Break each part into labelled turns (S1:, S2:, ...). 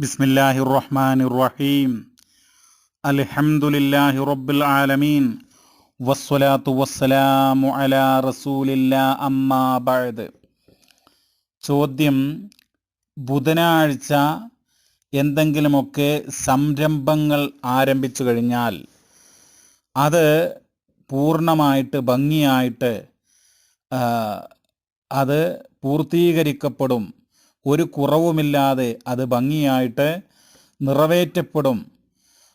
S1: ബിസ്മില്ലാഹി റഹ്മാൻ റഹീം അൽഹംദുലില്ലാഹി റബ്ബിൽ ആലമീൻ. വസ്സലാത്തു വസ്സലാമു അലാ റസൂലില്ലാ അമ്മാ ബഅദ്. ചോദ്യം ബുധനാഴ്ച എന്തെങ്കിലുമൊക്കെ സംരംഭങ്ങൾ ആരംഭിച്ചു കഴിഞ്ഞാൽ അത് പൂർണമായിട്ട് ഭംഗിയായിട്ട് അത് പൂർത്തീകരിക്കപ്പെടും ഒരു കുറവുമില്ലാതെ അത് ഭംഗിയായിട്ട് നിറവേറ്റപ്പെടും.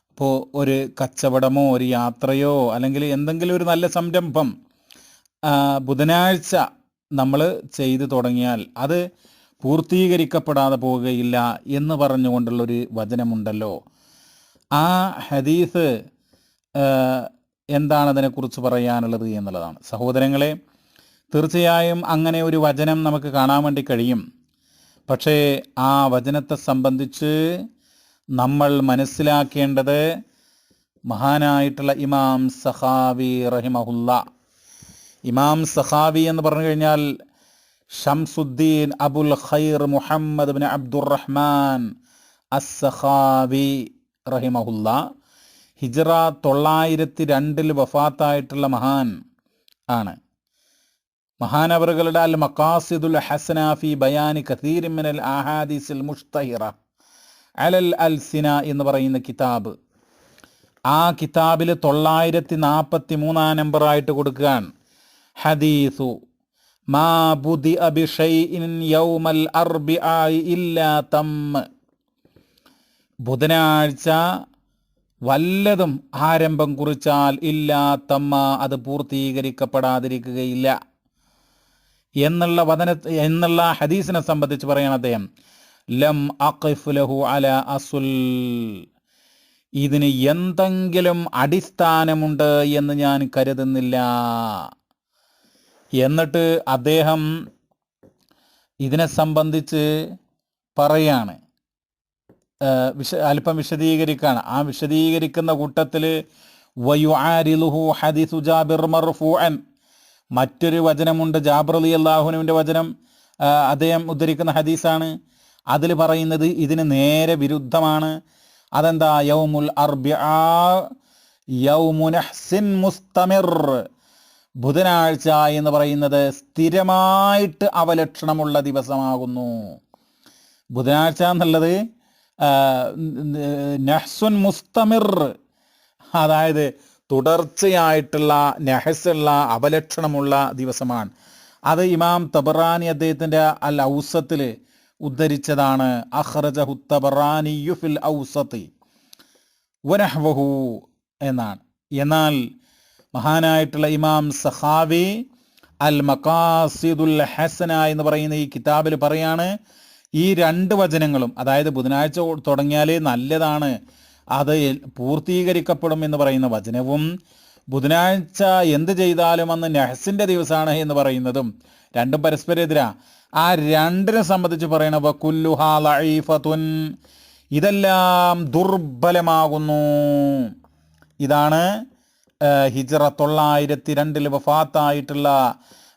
S1: ഇപ്പോൾ ഒരു കച്ചവടമോ ഒരു യാത്രയോ അല്ലെങ്കിൽ എന്തെങ്കിലും ഒരു നല്ല സംരംഭം ബുധനാഴ്ച നമ്മൾ ചെയ്തു തുടങ്ങിയാൽ അത് പൂർത്തീകരിക്കപ്പെടാതെ പോവുകയില്ല എന്ന് പറഞ്ഞുകൊണ്ടുള്ളൊരു വചനമുണ്ടല്ലോ. ആ ഹദീസ് എന്താണ് അതിനെക്കുറിച്ച് പറയാനുള്ളത് എന്നുള്ളതാണ്. സഹോദരങ്ങളെ തീർച്ചയായും അങ്ങനെ ഒരു വചനം നമുക്ക് കാണാൻ വേണ്ടി കഴിയും. പക്ഷേ ആ വചനത്തെ സംബന്ധിച്ച് നമ്മൾ മനസ്സിലാക്കേണ്ടത് മഹാനായിട്ടുള്ള ഇമാം സഹാവി റഹിമഹുല്ല. ഇമാം സഹാവി എന്ന് പറഞ്ഞു കഴിഞ്ഞാൽ Shamsuddin Abul Khair Muhammad bin Abdurahman അസ്സഹാവി റഹിമഹുല്ല. ഹിജറ തൊള്ളായിരത്തി രണ്ടിൽ വഫാത്തായിട്ടുള്ള മഹാൻ ആണ്. മഹാനവറുകളുടെ അൽ മക്കാസിദുൽ ഹസനാഫി ബയാനി കതീരിമിനൽ മിനൽ ആഹാദിസിൽ മുഷ്തഹിറ അലൽ അൽ സിന എന്ന് പറയുന്ന കിതാബ്. ആ കിതാബിൽ തൊള്ളായിരത്തി നാൽപ്പത്തി മൂന്നാം നമ്പറായിട്ട് കൊടുക്കുകയാണ്. ഹദീസു മാ ബുദി അബിഷൈൻ യൗമൽ അർബി ഇല്ലാ തമ്മ് ബുധനാഴ്ച വല്ലതും ആരംഭം കുറിച്ചാൽ ഇല്ലാ തമ്മ അത് പൂർത്തീകരിക്കപ്പെടാതിരിക്കുകയില്ല. എന്നുള്ള വചന എന്നുള്ള ഹദീസിനെ സംബന്ധിച്ച് പറയണം അദ്ദേഹം. ലം അഖിഫ് ലഹു അല അസുൽ. ഇതിന് എന്തെങ്കിലും അടിസ്ഥാനമുണ്ട് എന്ന് ഞാൻ കരുതുന്നില്ല. എന്നിട്ട് അദ്ദേഹം ഇതിനെ സംബന്ധിച്ച് പറയാണ്. വിശ അല്പം വിശദീകരിക്കുകയാണ് ആ വിശദീകരിക്കുന്ന കൂട്ടത്തിൽ വയു ആരിലുഹു ഹദീസു ജാബിർ മർഫൂഅൻ. മറ്റൊരു വചനമുണ്ട് ജാബർ അലി അള്ളാഹുനുവിന്റെ വചനം അദ്ദേഹം ഉദ്ധരിക്കുന്ന ഹദീസാണ് അതിൽ പറയുന്നത് ഇതിന് നേരെ വിരുദ്ധമാണ് അതെന്താ യൗമുൽ യൗമുനഹ്സിൻ മുസ്തമിർ ബുധനാഴ്ച എന്ന് പറയുന്നത് സ്ഥിരമായിട്ട് അവലക്ഷണമുള്ള ദിവസമാകുന്നു ബുധനാഴ്ച എന്നുള്ളത് നഹ്സുൻ മുസ്തമിർ അതായത് തുടർച്ചയായിട്ടുള്ള നഹസുള്ള അപലക്ഷണമുള്ള ദിവസമാണ്. അത് ഇമാം തബറാനി അദ്ദേഹത്തിന്റെ അൽ ഔസത്തിൽ ഉദ്ധരിച്ചതാണ്. അഹ്റജഹു തബറാനി യുഫിൽ ഔസത്തി വനഹ്വഹു എന്നാണ്. എന്നാൽ മഹാനായിട്ടുള്ള ഇമാം സഹാവി അൽ മക്കാസിദുൽ ഹസന എന്ന് പറയുന്ന ഈ കിതാബിൽ പറയാണ് ഈ രണ്ട് വചനങ്ങളും അതായത് ബുധനാഴ്ച തുടങ്ങിയാലേ നല്ലതാണ് അത് എൽ- പൂർത്തീകരിക്കപ്പെടും എന്ന് പറയുന്ന വചനവും ബുധനാഴ്ച എന്ത് ചെയ്താലും അന്ന് നെഹസിന്റെ ദിവസമാണ് എന്ന് പറയുന്നതും രണ്ടും പരസ്പരെതിരാ ആ രണ്ടിനെ സംബന്ധിച്ച് പറയണ വക്കുല്ലുഹാ ലഈഫത്തുൻ ഇതെല്ലാം ദുർബലമാകുന്നു. ഇതാണ് ഹിജറ തൊള്ളായിരത്തി രണ്ടിൽ വഫാത്തായിട്ടുള്ള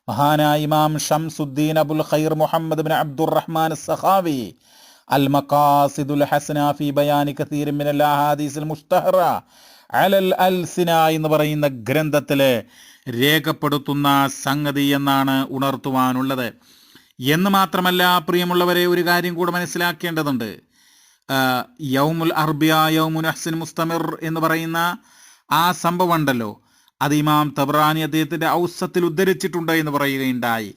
S1: മഹാനായ Imam Shamsuddin Abul Khair Muhammad bin Abdurrahman Sakhawi അൽ മഖാസിദുൽ ഹസന ഫി ബയാനി കസീർ الأحاديث المشتهرة അലൽ അൽസിന എന്ന് പറയുന്ന ഗ്രന്ഥത്തിലെ രേഖപ്പെടുത്തുന്ന സംഗതി എന്നാണ് ഉണർത്തുവാനുള്ളത്. എന്ന് മാത്രമല്ല പ്രിയമുള്ളവരെ ഒരു കാര്യം കൂടെ മനസ്സിലാക്കേണ്ടതുണ്ട്. യൗമുൽ അർബിയ യൗമുൽ അഹ്സിൻ മുസ്തമിർ എന്ന് പറയുന്ന ആ സംഭവം ഉണ്ടല്ലോ അത് ഇമാം തബ്രാനി അദ്ദേഹത്തിന്റെ ഔസത്തിൽ ഉദ്ധരിച്ചിട്ടുണ്ട് എന്ന് പറയുകയുണ്ടായി.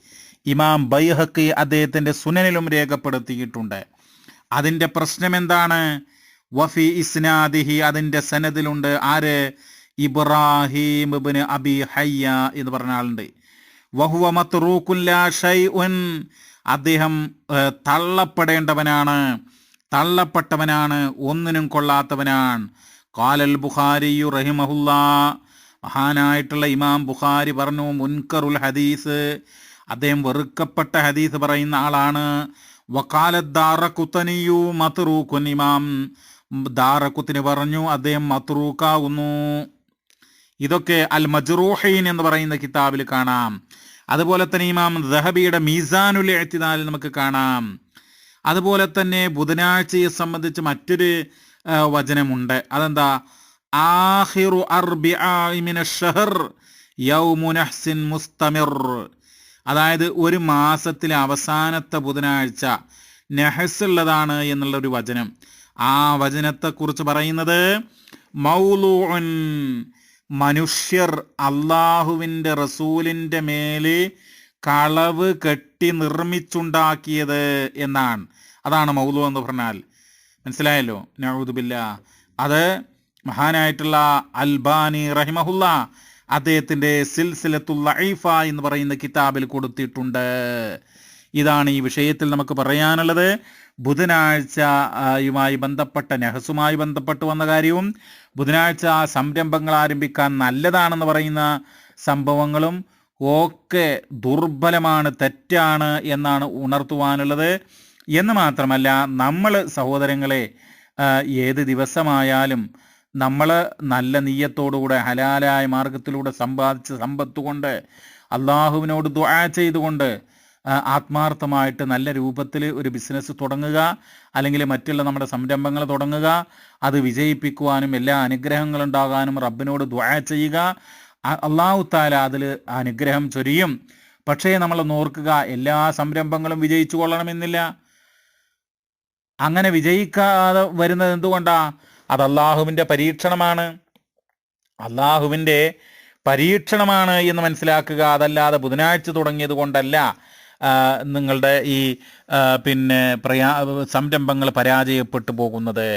S1: ഇമാം ബൈഹക്കി അദ്ദേഹത്തിന്റെ സുനനിലും രേഖപ്പെടുത്തിയിട്ടുണ്ട്. അതിന്റെ പ്രശ്നം എന്താണ് വഫി ഇസ്നാദിഹി അതിന്റെ സനദിലുണ്ട്. ആര്? ഇബ്രാഹിം ഇബ്നു അബി ഹയ്യ എന്ന് പറഞ്ഞ ആളുണ്ട്. വഹുവ മത്റൂക്കുല്ല ഷൈഉൻ. അദ്ദേഹം തള്ളപ്പെടേണ്ടവനാണ്. തള്ളപ്പെട്ടവനാണ് ഒന്നിനും കൊള്ളാത്തവനാണ്. കാലൽ ബുഖാരിയു റഹിമഹുല്ല. മഹാനായിട്ടുള്ള ഇമാം ബുഖാരി പറഞ്ഞു മുൻകറുൽ ഹദീസ്. അദ്ദേഹം വെറുക്കപ്പെട്ട ഹദീസ് പറയുന്ന ആളാണ്. ദാറക്കുത്തിന് പറഞ്ഞു അദ്ദേഹം മത്റൂക്കാവുന്നു ഇതൊക്കെ അൽ മജ്റൂഹീൻ എന്ന് പറയുന്ന കിതാബിൽ കാണാം. അതുപോലെ തന്നെ ഇമാം ദഹബിയുടെ മീസാനുൽ എഴുത്തിനാലിൽ നമുക്ക് കാണാം. അതുപോലെ തന്നെ ബുധനാഴ്ചയെ സംബന്ധിച്ച് മറ്റൊരു വചനമുണ്ട്. അതെന്താ? ആഹിറു അർബിഅ ഷഹർ യൗമുനഹ്സിൻ മുസ്തമിർ. അതായത് ഒരു മാസത്തിലെ അവസാനത്തെ ബുധനാഴ്ച നെഹസ് ഉള്ളതാണ് എന്നുള്ള ഒരു വചനം. ആ വചനത്തെക്കുറിച്ച് പറയുന്നത് മൗലൂൻ മനുഷ്യർ അള്ളാഹുവിന്റെ റസൂലിന്റെ മേൽ കളവ് കെട്ടി നിർമ്മിച്ചുണ്ടാക്കിയത് എന്നാണ്. അതാണ് മൗലു എന്ന് പറഞ്ഞാൽ. മനസ്സിലായല്ലോ? നൗദുബില്ല അത് മഹാനായിട്ടുള്ള അൽബാനി റഹിമഹുല്ല അദ്ദേഹത്തിന്റെ സിൽസിലത്തുൽ ലൈഫ എന്ന് പറയുന്ന കിതാബിൽ കൊടുത്തിട്ടുണ്ട്. ഇതാണ് ഈ വിഷയത്തിൽ നമുക്ക് പറയാനുള്ളത്. ബുധനാഴ്ചയുമായി യുമായി ബന്ധപ്പെട്ട നെഹസുമായി ബന്ധപ്പെട്ട് വന്ന കാര്യവും ബുധനാഴ്ച സംരംഭങ്ങൾ ആരംഭിക്കാൻ നല്ലതാണെന്ന് പറയുന്ന സംഭവങ്ങളും ഒക്കെ ദുർബലമാണ് തെറ്റാണ് എന്നാണ് ഉണർത്തുവാനുള്ളത്. എന്ന് മാത്രമല്ല നമ്മൾ സഹോദരങ്ങളെ ഏത് ദിവസമായാലും നമ്മൾ നല്ല നീയത്തോടുകൂടെ ഹലാലായ മാർഗത്തിലൂടെ സമ്പാദിച്ച സമ്പത്ത് കൊണ്ട് അള്ളാഹുവിനോട് ദ്വാ ചെയ്തുകൊണ്ട് ആത്മാർത്ഥമായിട്ട് നല്ല രൂപത്തിൽ ഒരു ബിസിനസ് തുടങ്ങുക അല്ലെങ്കിൽ മറ്റുള്ള നമ്മുടെ സംരംഭങ്ങൾ തുടങ്ങുക അത് വിജയിപ്പിക്കുവാനും എല്ലാ അനുഗ്രഹങ്ങളും ഉണ്ടാകാനും റബ്ബിനോട് ദ്വാ ചെയ്യുക. അള്ളാഹു താല അതിൽ അനുഗ്രഹം ചൊരിയും. പക്ഷേ നമ്മൾ നോർക്കുക എല്ലാ സംരംഭങ്ങളും വിജയിച്ചു കൊള്ളണമെന്നില്ല. അങ്ങനെ വിജയിക്കാതെ വരുന്നത് എന്തുകൊണ്ടാ? അത് അള്ളാഹുവിന്റെ പരീക്ഷണമാണ്. അള്ളാഹുവിന്റെ പരീക്ഷണമാണ് എന്ന് മനസ്സിലാക്കുക അതല്ലാതെ ബുധനാഴ്ച തുടങ്ങിയത് കൊണ്ടല്ല നിങ്ങളുടെ ഈ പിന്നെ പ്രയാ സംരംഭങ്ങൾ പരാജയപ്പെട്ടു പോകുന്നത്.